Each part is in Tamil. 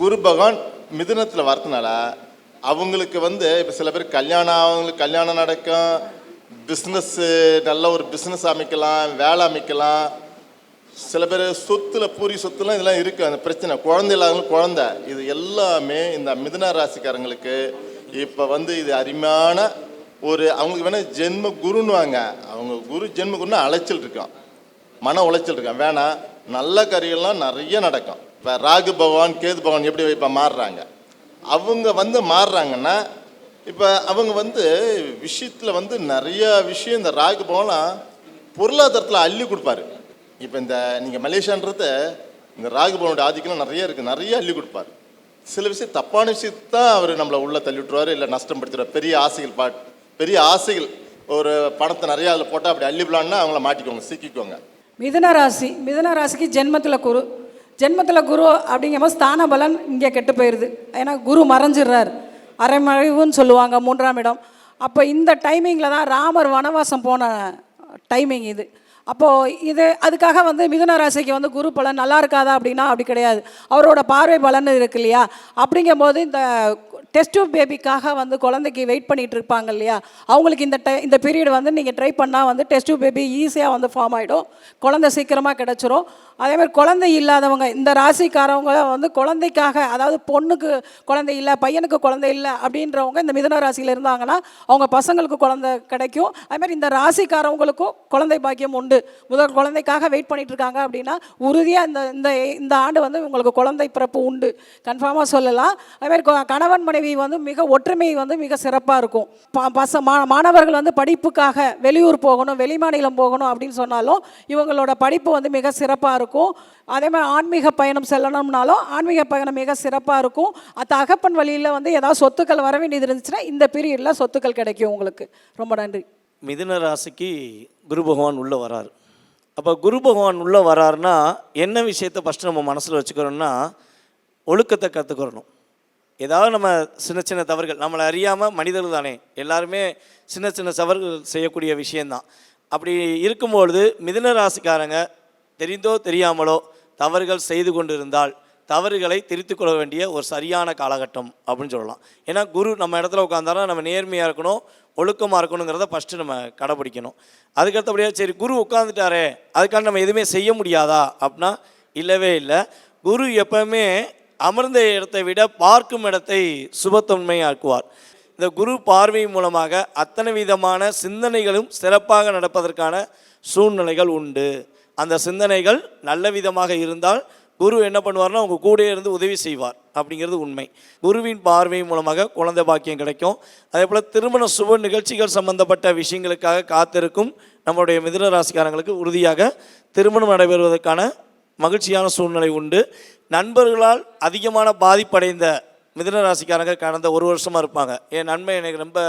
குரு பகவான் மிதுனத்தில் வரதுனால அவங்களுக்கு வந்து இப்போ சில பேர் கல்யாணம் அவங்களுக்கு கல்யாணம் நடக்கும் பிஸ்னஸ்ஸு நல்ல ஒரு பிஸ்னஸ் அமைக்கலாம் வேலை அமைக்கலாம். சில பேர் சொத்துல பூரி சொத்துலாம் இதெல்லாம் இருக்குது அந்த பிரச்சனை. குழந்தை இல்லாதவங்களுக்கு குழந்தை. இது எல்லாமே இந்த மிதுன ராசிக்காரங்களுக்கு இப்போ வந்து இது அருமையான ஒரு அவங்களுக்கு வேணால் ஜென்ம குருன்னுவாங்க. அவங்க குரு ஜென்ம குருன்னு அலைச்சல் இருக்கான். மன உளைச்சல் இருக்கான். வேணாம் நல்ல கரியெல்லாம் நிறைய நடக்கும். இப்போ ராகு பகவான் கேது பகவான் எப்படி இப்போ மாறுறாங்க? அவங்க வந்து மாறுறாங்கன்னா இப்போ அவங்க வந்து விஷயத்தில் வந்து நிறையா விஷயம் இந்த ராகு பகவான் பொருளாதாரத்தில் அள்ளி கொடுப்பாரு. இப்போ இந்த நீங்கள் மலேசியான்றது இந்த ராகு பகவானுடைய ஆதிக்கம் நிறைய இருக்குது நிறைய அள்ளி கொடுப்பாரு. சில விஷயம் தப்பான விஷயத்தான் அவர் நம்மளை உள்ளே தள்ளி விட்டுருவார் இல்லை நஷ்டம் படுத்துருவார் பெரிய ஆசைகள் பா பெரிய ஆசைகள். ஒரு பணத்தை நிறையா அதில் போட்டால் அப்படி அள்ளி விடலான்னா அவங்கள மாட்டிக்கோங்க சிக்கிக்கோங்க மிதன ராசி மிதன ராசிக்கு ஜென்மத்தில் குரு ஜென்மத்தில் குரு அப்படிங்கும்போது ஸ்தான பலன் இங்கே கெட்டு போயிடுது ஏன்னா குரு மறைஞ்சிடுறாரு. அரைமறைவுன்னு சொல்லுவாங்க மூன்றாம் இடம். அப்போ இந்த டைமிங்கில் தான் ராமர் வனவாசம் போன டைமிங் இது. அப்போது இது அதுக்காக வந்து மிதுன ராசிக்கு வந்து குரு பலன் நல்லா இருக்காதா அப்படின்னா அப்படி கிடையாது. அவரோட பார்வை பலன் இருக்கு இல்லையா? அப்படிங்கும்போது இந்த டெஸ்ட் டியூப் பேபிக்காக வந்து குழந்தைக்கு வெயிட் பண்ணிகிட்டு இருப்பாங்க இல்லையா? அவங்களுக்கு இந்த டை இந்த பீரியட் வந்து நீங்கள் ட்ரை பண்ணால் வந்து டெஸ்ட் டியூப் பேபி ஈஸியாக வந்து ஃபார்ம் ஆகிடும் குழந்தை சீக்கிரமாக கிடச்சிரும். அதே மாதிரி குழந்தை இல்லாதவங்க இந்த ராசிக்காரவங்க வந்து குழந்தைக்காக அதாவது பொண்ணுக்கு குழந்தை இல்லை பையனுக்கு குழந்தை இல்லை அப்படின்றவங்க இந்த மிதன ராசியில் இருந்தாங்கன்னா அவங்க பசங்களுக்கு குழந்தை கிடைக்கும். அதே மாதிரி இந்த ராசிக்காரவங்களுக்கும் குழந்தை பாக்கியம் உண்டு. முதல் குழந்தைக்காக வெயிட் பண்ணிட்டு இருக்காங்க அப்படின்னா உறுதியாக இந்த இந்த இந்த ஆண்டு வந்து உங்களுக்கு குழந்தை பிறப்பு உண்டு. கன்ஃபார்மாக சொல்லலாம். அதே மாதிரி கணவன் மனைவி வந்து மிக ஒற்றுமை வந்து மிக சிறப்பாக இருக்கும். ப- பச மா மாணவர்கள் வந்து படிப்புக்காக வெளியூர் போகணும் வெளிமாநிலம் போகணும் அப்படின்னு சொன்னாலும் இவங்களோட படிப்பு வந்து மிக சிறப்பாக இருக்கும். அதே மாதிரி ஆன்மீக பயணம் செல்லணும்னாலும் ஆன்மீக பயணம் மிக சிறப்பாக இருக்கும். அது தகப்பன் வழியில் வந்து ஏதாவது சொத்துக்கள் வர வேண்டியது இருந்துச்சுன்னா இந்த பீரியடில் சொத்துக்கள் கிடைக்கும் உங்களுக்கு. ரொம்ப நன்றி. மிதுன ராசிக்கு குரு பகவான் உள்ளே வராரு. அப்போ குரு பகவான் உள்ளே வராருன்னா என்ன விஷயத்தை ஃபஸ்ட்டு நம்ம மனசில் வச்சுக்கிறோம்னா ஒழுக்கத்தை கற்றுக்கிறணும் ஏதாவது நம்ம சின்ன சின்ன தவறுகள் நம்மளை அறியாமல் மனிதர்கள் தானே. எல்லாருமே சின்ன சின்ன தவறுகள் செய்யக்கூடிய விஷயந்தான் அப்படி இருக்கும்பொழுது மிதுன ராசிக்காரங்க தெரிந்தோ தெரியாமலோ தவறுகள் செய்து கொண்டிருந்தால் தவறுகளை திருத்திக் கொள்ள வேண்டிய ஒரு சரியான காலகட்டம் அப்படின்னு சொல்லலாம். ஏன்னா குரு நம்ம இடத்துல உட்காந்தாலும் நம்ம நேர்மையாக இருக்கணும் ஒழுக்கமாக இருக்கணுங்கிறத ஃபஸ்ட்டு நம்ம கடைப்பிடிக்கணும் அதுக்கடுத்தபடியாக சரி குரு உட்காந்துட்டாரே அதுக்காக நம்ம எதுவுமே செய்ய முடியாதா அப்படின்னா இல்லவே இல்லை. குரு எப்பவுமே அமர்ந்த இடத்தை விட பார்க்கும் இடத்தை சுபத்தன்மையாக்குவார். இந்த குரு பார்வை மூலமாக அத்தனை விதமான சிந்தனைகளும் சிறப்பாக நடப்பதற்கான சூழ்நிலைகள் உண்டு. அந்த சிந்தனைகள் நல்ல விதமாக இருந்தால் குரு என்ன பண்ணுவார்னா உங்கள் கூடயே இருந்து உதவி செய்வார். அப்படிங்கிறது உண்மை. குருவின் பார்வை மூலமாக குழந்தை பாக்கியம் கிடைக்கும். அதே போல் திருமண சுப நிகழ்ச்சிகள் சம்பந்தப்பட்ட விஷயங்களுக்காக காத்திருக்கும் நம்மளுடைய மிதுன ராசிக்காரங்களுக்கு உறுதியாக திருமணம் நடைபெறுவதற்கான மகிழ்ச்சியான சூழ்நிலை உண்டு. நண்பர்களால் அதிகமான பாதிப்படைந்த மிதுன ராசிக்காரங்க கடந்த ஒரு வருஷமாக இருப்பாங்க. என் நன்மை எனக்கு ரொம்ப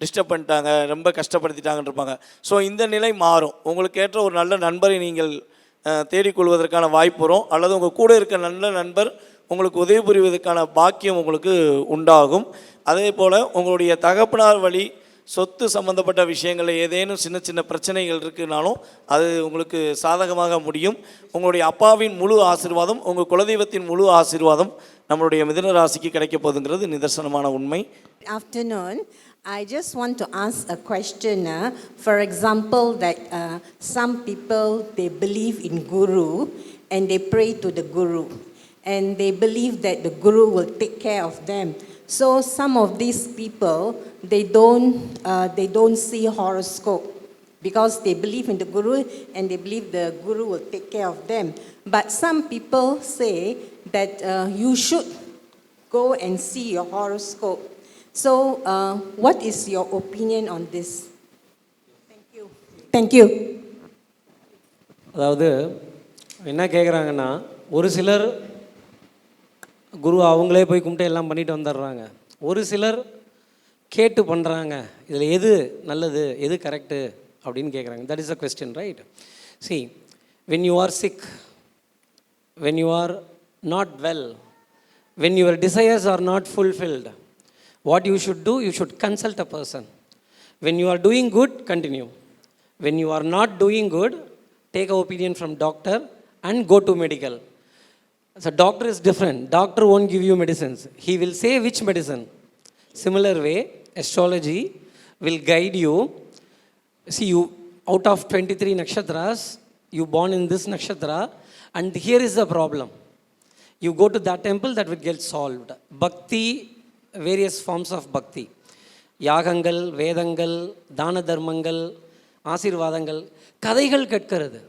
டிஸ்டர்ப் பண்ணிட்டாங்க ரொம்ப கஷ்டப்படுத்திட்டாங்கன்னு இருப்பாங்க. ஸோ இந்த நிலை மாறும். உங்களுக்கு ஏற்ற ஒரு நல்ல நண்பரை நீங்கள் தேடிக்கொள்வதற்கான வாய்ப்பு வரும். அல்லது உங்கள் கூட இருக்க நல்ல நண்பர் உங்களுக்கு உதவி புரிவதற்கான பாக்கியம் உங்களுக்கு உண்டாகும். அதே போல் உங்களுடைய தகப்பனார் வழி சொத்து சம்பந்தப்பட்ட விஷயங்களில் ஏதேனும் சின்ன சின்ன பிரச்சனைகள் இருக்குனாலும் அது உங்களுக்கு சாதகமாக முடியும். உங்களுடைய அப்பாவின் முழு ஆசீர்வாதம் உங்கள் குலதெய்வத்தின் முழு ஆசீர்வாதம் நம்மளுடைய மிதன ராசிக்கு கிடைக்க போகுதுங்கிறது நிதர்சனமான உண்மை. Afternoon I just want to ask a question. uh, for example, that uh, some people they believe in guru and they pray to the guru, and they believe that the guru will take care of them. So some of these people they don't uh, they don't see horoscope because they believe in the guru and they believe the guru will take care of them. But some people say that uh, you should go and see your horoscope. So, uh, what is your opinion on this? Thank you. Thank you. அதாவது என்ன கேட்குறாங்கன்னா ஒரு சிலர் குரு அவங்களே போய் கும்பிட்டு எல்லாம் பண்ணிட்டு வந்துடுறாங்க ஒரு சிலர் கேட்டு பண்ணுறாங்க இதில் எது நல்லது எது கரெக்டு அப்படின்னு கேட்குறாங்க that is a question right see when you are sick when you are not well, when your desires are not fulfilled, what you should do, you should consult a person. When you are doing good, continue. When you are not doing good, take a opinion from doctor and go to medical. So doctor is different. Doctor won't give you medicines. He will say which medicine. Similar way, astrology will guide you. See, you out of 23 nakshatras, you born in this nakshatra, and here is the problem. You go to that temple, that will get solved. Bhakti, various forms of bhakti. யாகங்கள் வேதங்கள் தான தர்மங்கள் ஆசீர்வாதங்கள் கதைகள் கேட்கிறது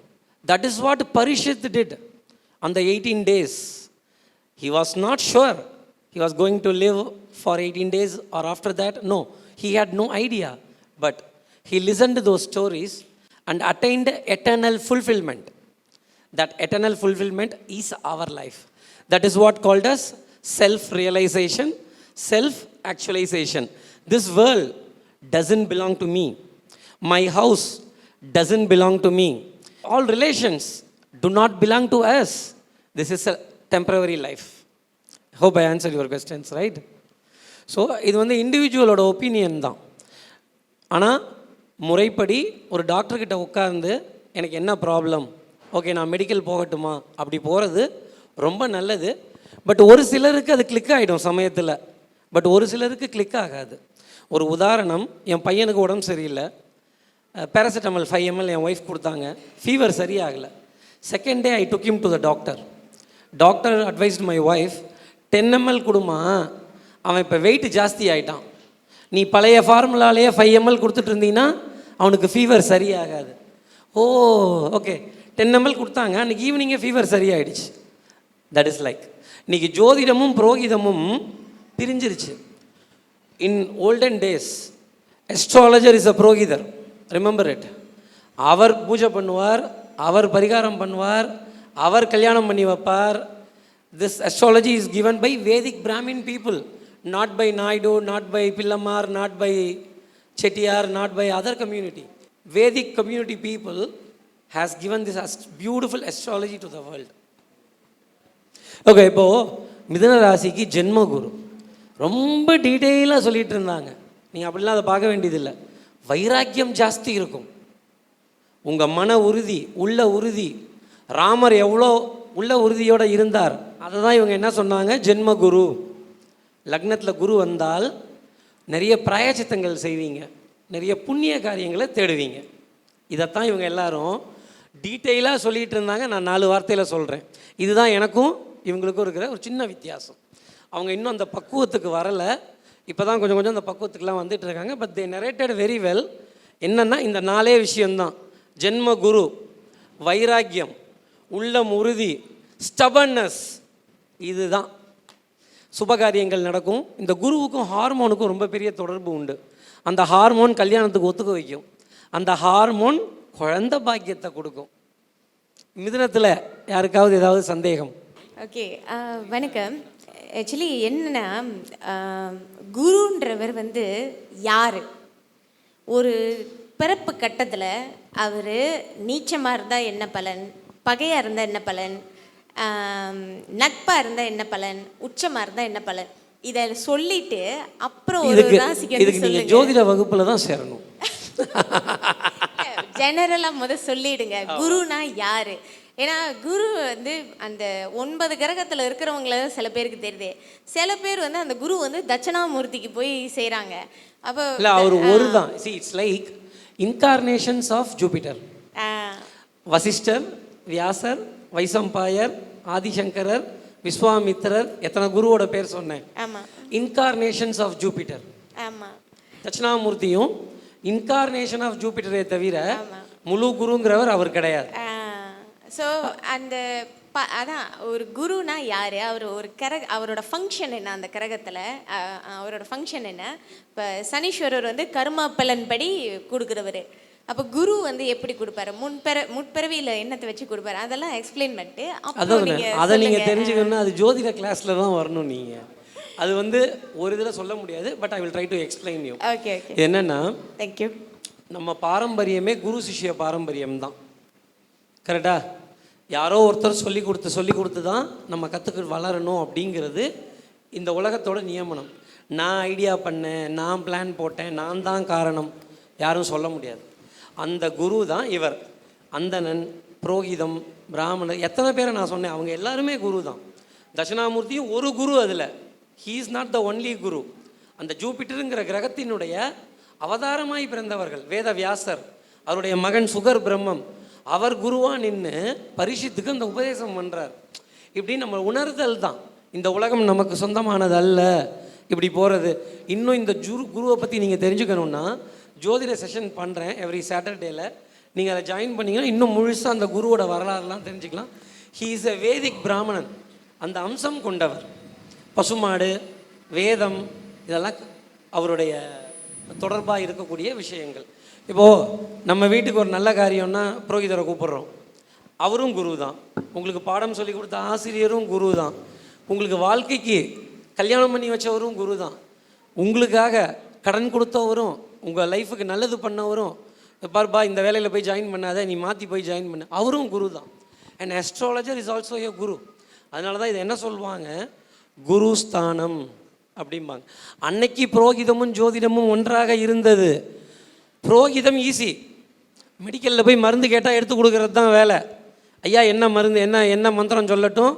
that is what Parikshit did அந்த eighteen days he was not sure he was going to live for 18 days or after that no he had no idea but he listened to those stories and attained eternal fulfillment that eternal fulfillment is our life that is what called as self realization self actualisation this world doesn't belong to me my house doesn't belong to me all relations do not belong to us this is a temporary life hope I answer your questions right so இது வந்து இண்டிவிஜுவலோட ஒப்பீனியன் தான் ஆனால் முறைப்படி ஒரு டாக்டர்கிட்ட உட்கார்ந்து எனக்கு என்ன ப்ராப்ளம் ஓகே நான் மெடிக்கல் போகட்டுமா அப்படி போகிறது ரொம்ப நல்லது பட் ஒரு சிலருக்கு அது கிளிக் ஆகிடும் சமயத்தில் பட் ஒரு சிலருக்கு கிளிக் ஆகாது. ஒரு உதாரணம் என் பையனுக்கு உடம்பு சரியில்லை. பேராசிட்டமல் ஃபைவ் எம்எல் என் ஒய்ஃப் கொடுத்தாங்க. Fever சரியாகலை. Second day I took him to the doctor doctor advised my wife ten ML கொடுமா? அவன் இப்போ வெயிட் ஜாஸ்தி ஆயிட்டான். நீ பழைய ஃபார்முலாலேயே ஃபைவ் எம்எல் கொடுத்துட்டு இருந்தீங்கன்னா அவனுக்கு ஃபீவர் சரியாகாது. ஓ ஓகே டென் எம்எல் கொடுத்தாங்க. அன்றைக்கி ஈவினிங்கே ஃபீவர் சரியாயிடுச்சு. தட் இஸ் லைக் இன்றைக்கி ஜோதிடமும் புரோகிதமும் பிரிஞ்சிருச்சு. In olden days astrologer is a புரோகிதர். Remember it அவர் பூஜை பண்ணுவார் அவர் பரிகாரம் பண்ணுவார் அவர் கல்யாணம் பண்ணி வைப்பார். This astrology is given by Vedic Brahmin people not by Naidu not by பில்லம்மார் not by Chettiar not by other community Vedic community people has given this அஸ்ட் beautiful astrology to the world okay இப்போது மிதன ராசிக்கு ஜென்ம குரு ரொம்ப டீட்டெயிலாக சொல்லிகிட்டு இருந்தாங்க. நீங்கள் அப்படிலாம் அதை பார்க்க வேண்டியதில்லை. வைராக்கியம் ஜாஸ்தி இருக்கும். உங்கள் மன உறுதி உள்ள உறுதி ராமர் எவ்வளோ உள்ள உறுதியோடு இருந்தார் அதை தான் இவங்க என்ன சொன்னாங்க? ஜென்ம குரு. லக்னத்தில் குரு வந்தால் நிறைய பிராயச்சித்தங்கள் செய்வீங்க. நிறைய புண்ணிய காரியங்களை தேடுவீங்க. இதைத்தான் இவங்க எல்லாரும் டீட்டெயிலாக சொல்லிகிட்டு இருந்தாங்க. நான் நாலு வார்த்தையில் சொல்கிறேன் இதுதான் எனக்கும் இவங்களுக்கும் இருக்கிற ஒரு சின்ன வித்தியாசம். அவங்க இன்னும் அந்த பக்குவத்துக்கு வரலை. இப்போ தான் கொஞ்சம் கொஞ்சம் அந்த பக்குவத்துக்குலாம் வந்துட்டு இருக்காங்க but they narrated very well என்னன்னா இந்த நாலே விஷயந்தான் ஜென்ம குரு வைராக்கியம் உள்ளம் உறுதி ஸ்டபன்னஸ் இதுதான். சுபகாரியங்கள் நடக்கும். இந்த குருவுக்கும் ஹார்மோனுக்கும் ரொம்ப பெரிய தொடர்பு உண்டு. அந்த ஹார்மோன் கல்யாணத்துக்கு ஒத்துக்க வைக்கும். அந்த ஹார்மோன் குழந்தை பாக்கியத்தை கொடுக்கும். மிதுனத்தில் யாருக்காவது ஏதாவது சந்தேகம்? ஓகே வணக்கம். ஆக்சுவலி என்னன்னா குருன்றவர் வந்து யார்? ஒரு பிறப்பு கட்டத்தில் அவர் நீச்சமாக இருந்தால் என்ன பலன்? பகையாக இருந்தால் என்ன பலன்? நட்பாக இருந்தால் என்ன பலன்? உச்சமாக இருந்தால் என்ன பலன்? இதை சொல்லிட்டு அப்புறம் ஒரு ராசிக்கு இதுக்கு நீங்கள் ஜோதிட வகுப்பில் தான் சேரணும். ஜெனரலா முத சொல்லிடுங்க. குருனா யாரு? ஏன்னா குரு வந்து அந்த ஒன்பது கிரகத்துல இருக்கிறவங்கள சில பேருக்கு தெரியுது. சில பேர் வந்து அந்த குரு வந்து தட்சணாமூர்த்திக்கு போய் செய்றாங்க அப்போ இல்லை அவர் ஒரு தான் see it's like incarnations of Jupiter Vasishta வியாசர் வைசம்பாயர் ஆதிசங்கரர் விஸ்வாமித்திரர் எத்தனை குருவோட பேர் சொன்னேன். ஆமா. இன்கார்னேஷன்ஸ் ஆஃப் ஜூபிட்டர் தட்சிணாமூர்த்தியும் இன்கார்னேஷன் ஆஃப் ஜூபிட்டரை தவிர முழு குருங்கிறவர் அவர் கிடையாது. ஸோ அந்த ப அதான் ஒரு குருனா யார்? அவர் ஒரு கிரக அவரோட ஃபங்க்ஷன் என்ன அந்த கிரகத்தில்? அவரோட ஃபங்க்ஷன் என்ன? இப்போ சனீஸ்வரர் வந்து கர்ம பலன் படி கொடுக்குறவர். அப்போ குரு வந்து எப்படி கொடுப்பாரு? முன்பிற முற்பிறவியில் என்னத்தை வச்சு கொடுப்பாரு? அதெல்லாம் எக்ஸ்பிளைன் பண்ணிட்டு அதான் அதை நீங்கள் தெரிஞ்சுக்கணும்னா அது ஜோதிட கிளாஸில் தான் வரணும் நீங்கள் அது வந்து ஒரு இதில் சொல்ல முடியாது but I will try to explain you okay okay என்னன்னா தேங்க்யூ நம்ம பாரம்பரியமே குரு சிஷ்ய பாரம்பரியம் தான் கரெக்டா யாரோ ஒருத்தர் சொல்லி கொடுத்து சொல்லி கொடுத்து தான் நம்ம கற்றுக்க வளரணும் அப்படிங்கிறது இந்த உலகத்தோட நியமனம். நான் ஐடியா பண்ணேன் நான் பிளான் போட்டேன் நான் தான் காரணம். யாரும் சொல்ல முடியாது. அந்த குரு தான் இவர். அந்தணன் புரோகிதம் பிராமணர் எத்தனை பேரை நான் சொன்னேன்? அவங்க எல்லாருமே குரு தான். தட்சிணாமூர்த்தியும் ஒரு குரு அதில். He is not the only guru. அந்த ஜூபிட்டருங்கிற கிரகத்தினுடைய அவதாரமாய் பிறந்தவர்கள் வேத வியாசர் அவருடைய மகன் சுகர் பிரம்மம் அவர் குருவாக நின்று பரிஷத்துக்கு அந்த உபதேசம் பண்ணுறார் இப்படி நம்ம உணர்தல் தான். இந்த உலகம் நமக்கு சொந்தமானது அல்ல இப்படி போகிறது இன்னும் இந்த ஜுரு குருவை பற்றி நீங்கள் தெரிஞ்சுக்கணுன்னா ஜோதிட செஷன் பண்ணுறேன் எவ்ரி சாட்டர்டேயில் நீங்கள் அதை ஜாயின் பண்ணிங்கன்னா இன்னும் முழுசாக அந்த குருவோட வரலாறுலாம் தெரிஞ்சுக்கலாம். ஹீ இஸ் எ வேதிக் பிராமணன் அந்த அம்சம் கொண்டவர். பசுமாடு வேதம் இதெல்லாம் அவருடைய தொடர்பாக இருக்கக்கூடிய விஷயங்கள். இப்போது நம்ம வீட்டுக்கு ஒரு நல்ல காரியம்னா புரோகிதரை கூப்பிட்றோம். அவரும் குரு தான் உங்களுக்கு பாடம் சொல்லி கொடுத்த ஆசிரியரும் குரு தான் உங்களுக்கு வாழ்க்கைக்கு கல்யாணம் பண்ணி வச்சவரும் குரு தான் உங்களுக்காக கடன் கொடுத்தவரும் உங்கள் லைஃபுக்கு நல்லது பண்ணவரும் பார்ப்பா இந்த வேலையில் போய் ஜாயின் பண்ணாத நீ மாற்றி போய் ஜாயின் பண்ண. அவரும் குரு தான் and astrologer is also a guru அதனால தான் இதை என்ன சொல்லுவாங்க? குரு ஸ்தானம் அப்படிம்பாங்க. அன்னைக்கு புரோகிதமும் ஜோதிடமும் ஒன்றாக இருந்தது. புரோகிதம் ஈஸி மெடிக்கலில் போய் மருந்து கேட்டால் எடுத்து கொடுக்கறது தான் வேலை. ஐயா என்ன மருந்து என்ன என்ன மந்திரம் சொல்லட்டும்?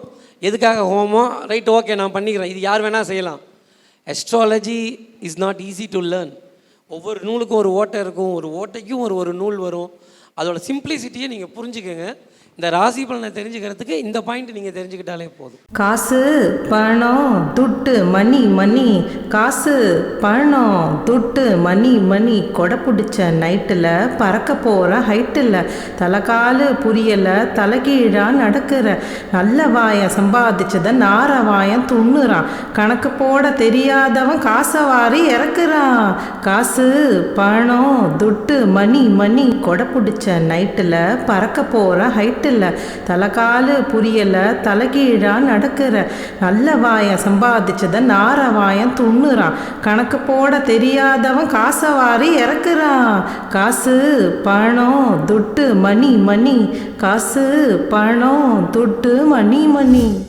எதுக்காக ஹோமம் ரைட் ஓகே நான் பண்ணிக்கிறேன். இது யார் வேணால் செய்யலாம். Astrology is not easy to learn ஒவ்வொரு நூலுக்கும் ஒரு ஓட்டை இருக்கும். ஒரு ஓட்டைக்கும் ஒரு ஒரு நூல் வரும். அதோட சிம்பிளிசிட்டியை நீங்கள் புரிஞ்சுக்கங்க. இந்த ராசி பலனை தெரிஞ்சுக்கிறதுக்கு இந்த பாயிண்ட் நீங்கள் தெரிஞ்சுக்கிட்டாலே போதும். காசு பணம் துட்டு மணி மணி. காசு பணம் துட்டு மணி மணி. கொடை பிடிச்ச நைட்டில் பறக்க போகிற ஹைட்டில் தலைக்காலு புரியலை தலைகீழாக நடக்கிற. நல்ல வாயம் சம்பாதிச்சதை நார வாயம் துண்ணுறான். கணக்கு போட தெரியாதவன் காசை வாரி இறக்குறான். காசு பணம் துட்டு மணி மணி. கொடை பிடிச்ச நைட்டில் பறக்க போகிற ஹைட்டில் தலைக்காலு புரியலை. தலைகீழாக நடக்கிற. நல்ல வாயம் சம்பாதிச்சதை நார வாயம் துண்ணுறான். கணக்கு போட தெரியாதவன் காசை வாரி இறக்குறான். காசு பணம் துட்டு மணி மணி. காசு பணம் துட்டு மணி மணி.